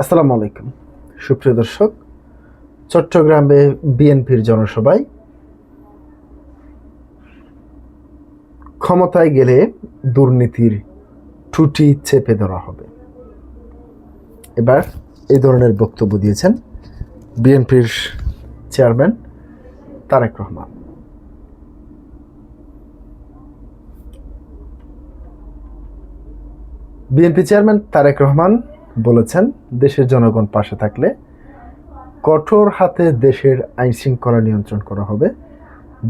আসসালামু আলাইকুম। সুপ্রিয় দর্শক, চট্টগ্রামে বিএনপির জনসভায় ক্ষমতায় গেলে দুর্নীতির ঠুটি চেপে ধরা হবে। এবার এই ধরনের বক্তব্য দিয়েছেন বিএনপির chairman Tarek Rahman. BNP chairman Tarek Rahman বলেছেন, দেশের জনগণ পাশে থাকলে কঠোর হাতে দেশের আইন শৃঙ্খলা নিয়ন্ত্রণ করা হবে,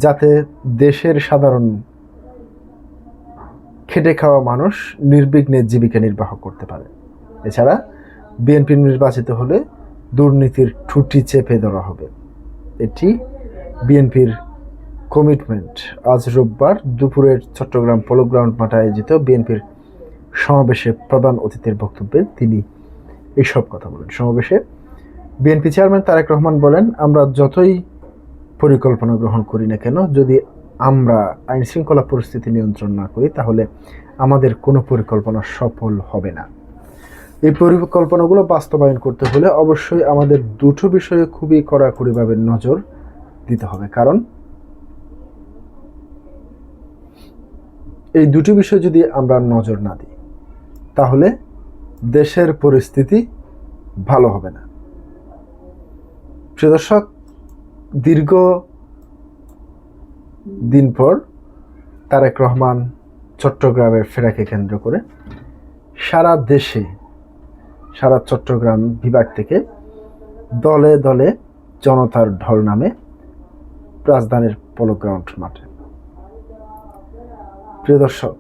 যাতে দেশের সাধারণ খেটে খাওয়া মানুষ নির্বিঘ্নে জীবিকা নির্বাহ করতে পারে। এছাড়া বিএনপি নির্বাচিত হলে দুর্নীতির ঠুটি চেপে ধরা হবে। এটি বিএনপির কমিটমেন্ট। আজ রোববার দুপুরের চট্টগ্রাম পোলো গ্রাউন্ড মাঠে আয়োজিত বিএনপির সমাবেশে প্রধান অতিথির বক্তব্যে তিনি এইসব কথা বলেন। সমাবেশে বিএনপি চেয়ারম্যান তারেক রহমান বলেন, আমরা যতই পরিকল্পনা গ্রহণ করি না কেন, যদি আমরা আইন শৃঙ্খলা পরিস্থিতি নিয়ন্ত্রণ না করি, তাহলে আমাদের কোনো পরিকল্পনা সফল হবে না। এই পরিকল্পনাগুলো বাস্তবায়ন করতে হলে অবশ্যই আমাদের দুটো বিষয়ে খুবই কড়াকড়িভাবে নজর দিতে হবে। কারণ এই দুটি বিষয় যদি আমরা নজর না দিই, তাহলে দেশের পরিস্থিতি ভালো হবে না। প্রিয় দীর্ঘ দিন পর তারেক রহমান চট্টগ্রামের ফেরাকে কেন্দ্র করে সারা দেশে, সারা চট্টগ্রাম বিভাগ থেকে দলে দলে জনতার ঢল নামে রাজধানীর পোলো গ্রাউন্ড মাঠে। প্রিয় দর্শক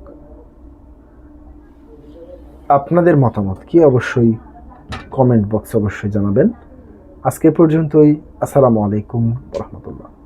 আপনাদের মতামত কি অবশ্যই কমেন্ট বক্সে অবশ্যই জানাবেন। আজকে পর্যন্তই। আসসালামু আলাইকুম রহমতুল্লাহ।